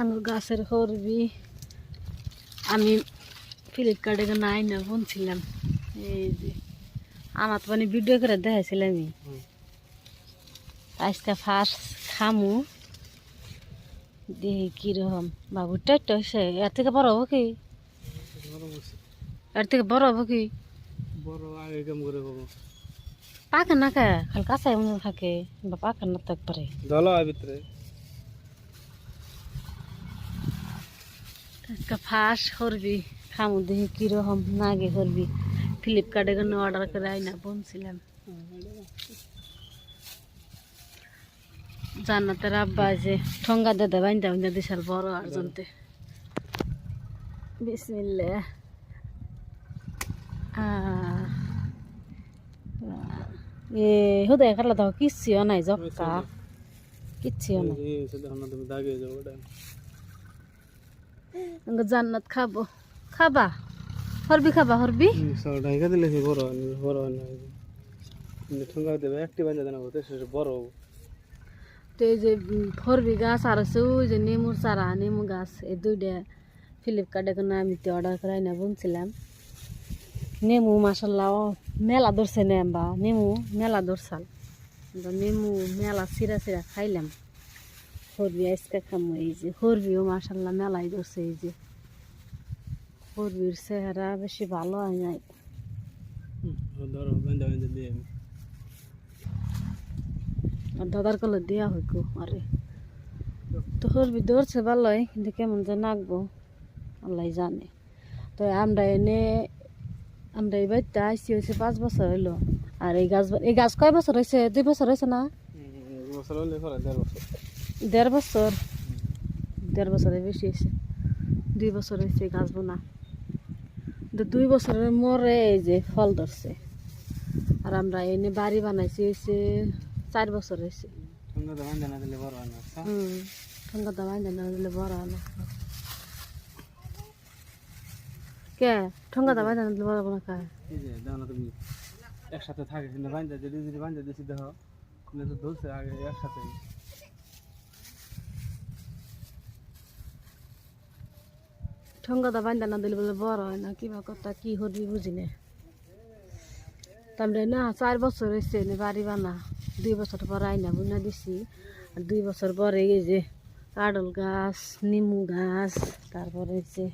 আমার গাছের হরবি। আমি ফ্লিপকার্টে নাই না বুনছিলাম। এই যে আমার তো মানে ভিডিও করে দেখাইছিলাম আমি আজকে ফার্স্ট খামু। দেখি কীরকম বাবু টাইট হয়েছে এর থেকে বড় হব কি? এর থেকে বড় হব কি? পাকে না কে? খালি কাঁচাই মনে থাকে বা পাকে না তো একবারে। ভিতরে। আজকে ফার্স্ট করবি খামু দেখি কীরকম নাগে করবি। ফ্লিপকার্টে কোনো অর্ডার করে আইনা বলছিলাম জান্নাতের আব্বা যে ঠঙ্গা দাদা বাইন্দা বাইন্দা দিশাল বড় আর্জনতে বিসমিল্লা এ হুদয় খালা দাও কিচ্ছিও নাই জক্কা। কিচ্ছিও নাই এই হচ্ছে দেখো না তুমি দাগে যাব ওটা আঙ্গ জান্নাত খাব। খাবা? হরবি খাবা হরবি? সরটা দিলে বড় বড় না কিন্তু ঠোঙ্গা দেবে একটি বাজে দেনা হতে সে বড় তো এই যে হরবি গাছ আর আছে ওই যে নেমুর চারা নেমু গাছ এই দুইটা ফ্লিপকার্টে কোনো আমি তো অর্ডার করাই না বুনছিলাম নেমু মাসাল্লাহ মেলা ধরছে নে বা নেমু মেলা ধরছাল। নেমু মেলা সিরা সিরা খাইলাম। হরবি আজকে খামো এই যে হরবিও মাসাল্লাহ মেলাই ধরছে এই যে। হরবির চেহারা বেশি ভালো হয় নাই। দিয়ে। দাদার কলে দেওয়া হইকো আরে। তো হরবি ধরছে ভালোই কিন্তু কেমন যে নাকবো আল্লাহ জানে। তো আমরা এনে আমরা এই বাড়িতে আসছি হয়েছে পাঁচ বছর হইল। আর এই গাছ এই গাছ কয় বছর হয়েছে দুই বছর হয়েছে না? বছর হলে দেড় বছর। দেড় বছর। দেড় বছরের বেশি হয়েছে। দুই বছর হয়েছে গাছ বোনা। তো দুই বছরের মরে এই যে ফল ধরছে। আর আমরা এনে বাড়ি বানাইছি হয়েছে চার বছর হয়েছে। হুম ঠোঙ্গা দাবাই দিলে বড় হলো কে? ঠোঙ্গা দাবাই না দিলে বড় বড় খায় এই যে দেখো না তুমি একসাথে থাকে কিন্তু বাঞ্জা যদি যদি দিছি দেখো তো ধরছে আগে একসাথে। ঠোঙ্গা দাবাই না দিলে বলে বড় হয় না কিবা কথা কি হবি বুঝি না তারপরে না চার বছর হয়েছে বাড়ি বানা দুই বছর পর আইনা বুনা দিছি আর দুই বছর পরে এই যে কাডল গাছ নিমু গাছ তারপরে যে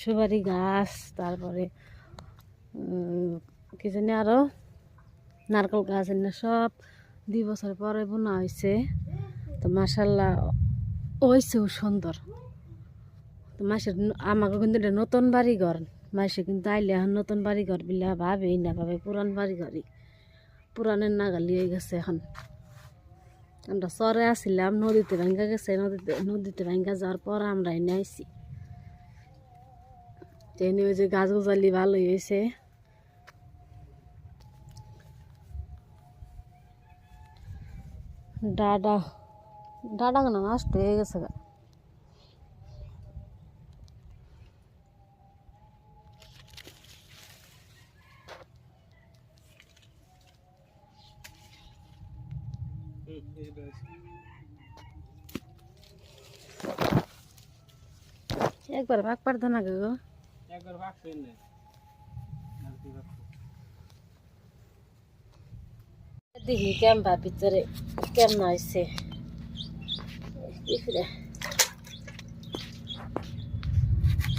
সুপারি গাছ তারপরে কি জানি আরও নারকেল গাছ এনে সব দুই বছর পরে বোনা হয়েছে তো মাসাল্লাহ হয়েছেও সুন্দর তো মাসের আমাকে কিন্তু এটা নতুন বাড়ি ঘর মাসে কিন্তু আইলে এখন নতুন বাড়ি ঘর বিলা ভাবেই না ভাবে পুরান বাড়ি ঘরই পুরানের নাগালি হয়ে গেছে এখন। আমরা চরে আসছিলাম নদীতে ভাঙ্গা গেছে, নদীতে নদীতে ভাঙ্গা যাওয়ার পর আমরা এনে আইসি এনে ওই যে গাছ গোজালি ভালোই হয়েছে। ডাডা ডাডা কেন নষ্ট হয়ে গেছে গা? একবার ভাগ পারতো না গো। একবার ভাগছে না। আর কি দেখি কেমবা ভিতরে কেমন হয়েছে।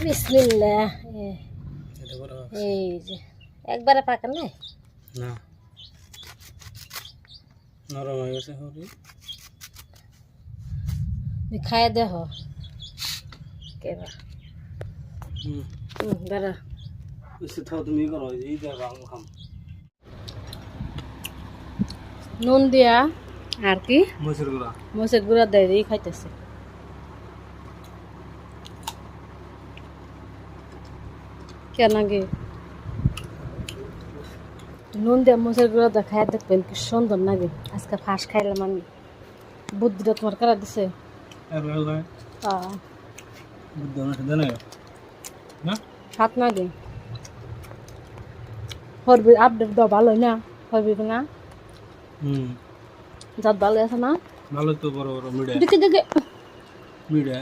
বিসমিল্লা এই যে একবারে পাকা না। নরম হয়ে গেছে হরি খায় দেহ কেবা হুম হুম দাঁড়া এসে থাও তুমি ই করো এই দেখ আম খাম নুন দিয়া আর কি মসুর গুঁড়া মরিচের গুঁড়া দেয় দিয়ে খাইতেছে কেন আগে নুন দিয়ে মরিচের গুঁড়া দিয়ে দেখবেন কি সুন্দর লাগে। আজকে ফাঁস খাইলাম আমি। বুদ্ধিটা তোমার কারা দিছে? হয় না? দেনা হরবি আপডেট দাও ভালো না? হরবি না? হুম। যাত ভালো আছে না? ভালো তো বড় বড় মিডিয়া দেখে দেখে। মিডিয়া